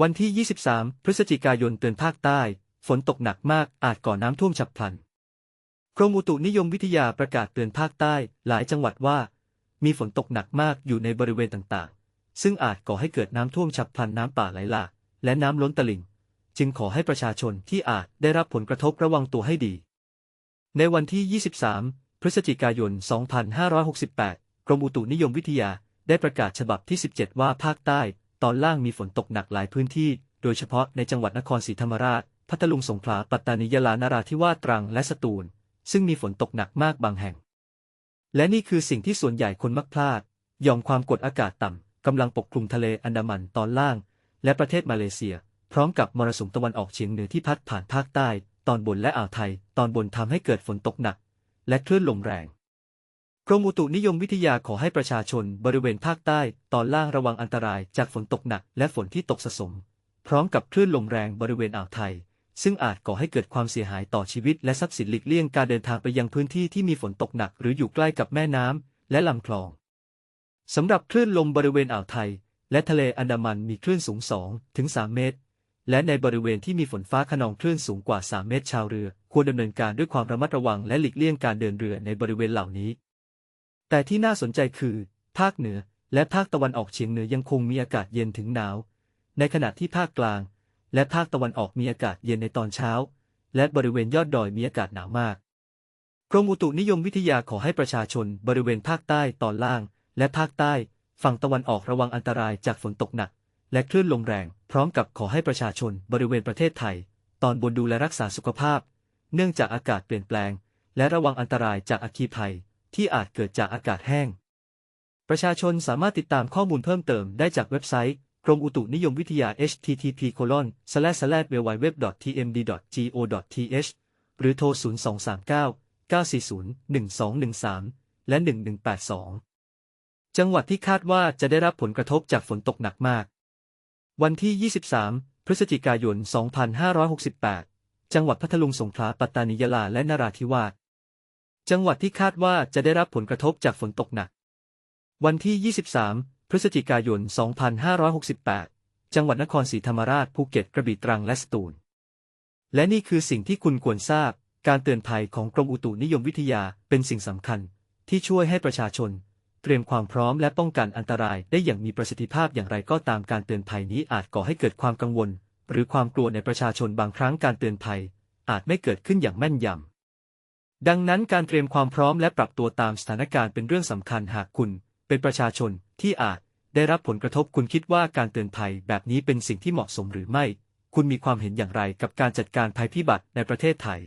วันที่ 23 พฤศจิกายนเตือนภาคใต้ ฝนตกหนักมากอาจก่อน้ำท่วมฉับพลัน กรมอุตุนิยมวิทยาประกาศเตือนภาคใต้หลายจังหวัดว่า มีฝนตกหนักมากอยู่ในบริเวณต่างๆ ซึ่งอาจก่อให้เกิดน้ำท่วมฉับพลันน้ำป่าไหลหลากและน้ำล้นตลิ่ง จึงขอให้ประชาชนที่อาจได้รับผลกระทบระวังตัวให้ดี ในวันที่ 23 พฤศจิกายน 2568 กรมอุตุนิยมวิทยาได้ประกาศฉบับที่ 17 ว่าภาคใต้ ตอนล่างมีฝนตกหนักหลายพื้นที่ โดยเฉพาะในจังหวัดนครศรีธรรมราช พัทลุงสงขลา ปัตตานี ยะลานราธิวาส ตรัง และสตูล ซึ่งมีฝนตกหนักมากบางแห่ง และนี่คือสิ่งที่ส่วนใหญ่คนมักพลาด ยอมความกดอากาศต่ำกำลังปกคลุมทะเลอันดามันตอนล่าง และประเทศมาเลเซีย พร้อมกับมรสุมตะวันออกเฉียงเหนือที่พัดผ่านภาคใต้ ตอนบนและอ่าวไทย ตอนบนทำให้เกิดฝนตกหนัก และคลื่นลมแรง กรมอุตุนิยมวิทยาขอให้ประชาชนบริเวณภาคใต้ ตอนล่างระวังอันตรายจากฝนตกหนักและฝนที่ตกสะสม พร้อมกับคลื่นลมแรงบริเวณอ่าวไทย ซึ่งอาจก่อให้เกิดความเสียหายต่อชีวิตและทรัพย์สินหลีกเลี่ยงการเดินทางไปยังพื้นที่ที่มีฝนตกหนักหรืออยู่ใกล้กับแม่น้ำและลำคลองสำหรับคลื่นลมบริเวณอ่าวไทย และทะเลอันดามันมีคลื่นสูง2ถึง3เมตร และในบริเวณที่มีฝนฟ้าขนองคลื่นสูงกว่า 3 เมตร ชาวเรือ ควรดำเนินการด้วยความระมัดระวังและหลีกเลี่ยงการเดินเรือในบริเวณเหล่านี้ แต่ที่น่าสนใจคือ ภาคเหนือและภาคตะวันออกเฉียงเหนือยังคงมีอากาศเย็นถึงหนาว ในขณะที่ภาคกลาง และภาคตะวันออกมีอากาศเย็นในตอนเช้า และบริเวณยอดดอยมีอากาศหนาวมากกรมอุตุนิยมวิทยาขอให้ประชาชนบริเวณภาคใต้ตอนล่าง และภาคใต้ ฝั่งตะวันออกระวังอันตรายจากฝนตกหนัก และคลื่นลมแรง พร้อมกับขอให้ประชาชนบริเวณประเทศไทย ตอนบนดูแลรักษาสุขภาพ เนื่องจากอากาศเปลี่ยนแปลง และระวังอันตรายจากอัคคีภัย ที่อาจเกิดจากอากาศแห้ง ประชาชนสามารถติดตามข้อมูลเพิ่มเติมได้จากเว็บไซต์ กรมอุตุนิยมวิทยา http www.tmd.go.th หรือโทร 0239 940 1213 และ 1182 จังหวัดที่คาดว่าจะได้รับผลกระทบจากฝนตกหนักมาก วันที่ 23 พฤศจิกายน 2568 จังหวัดพัทลุงสงขลาปัตตานียะลาและนราธิวาส จังหวัดที่คาดว่าจะได้รับผลกระทบจากฝนตกหนัก วันที่ 23 พฤศจิกายน 2568 จังหวัดนครศรีธรรมราชภูเก็ตกระบี่ตรังและสตูล และนี่คือสิ่งที่คุณควรทราบ การเตือนภัยของกรมอุตุนิยมวิทยาเป็นสิ่งสำคัญ ที่ช่วยให้ประชาชน เตรียมความพร้อมและป้องกันอันตรายได้อย่างมีประสิทธิภาพอย่างไรก็ตามการเตือนภัยนี้อาจก่อให้เกิดความกังวล หรือความกลัวในประชาชนบางครั้งการเตือนภัย อาจไม่เกิดขึ้นอย่างแม่นยำ ดังนั้นการเตรียมความพร้อมและปรับตัวตามสถานการณ์เป็นเรื่องสำคัญหากคุณ เป็นประชาชนที่อาจได้รับผลกระทบคุณคิดว่าการเตือนภัยแบบนี้เป็นสิ่งที่เหมาะสมหรือไม่ คุณมีความเห็นอย่างไรกับการจัดการภัยพิบัติในประเทศไทย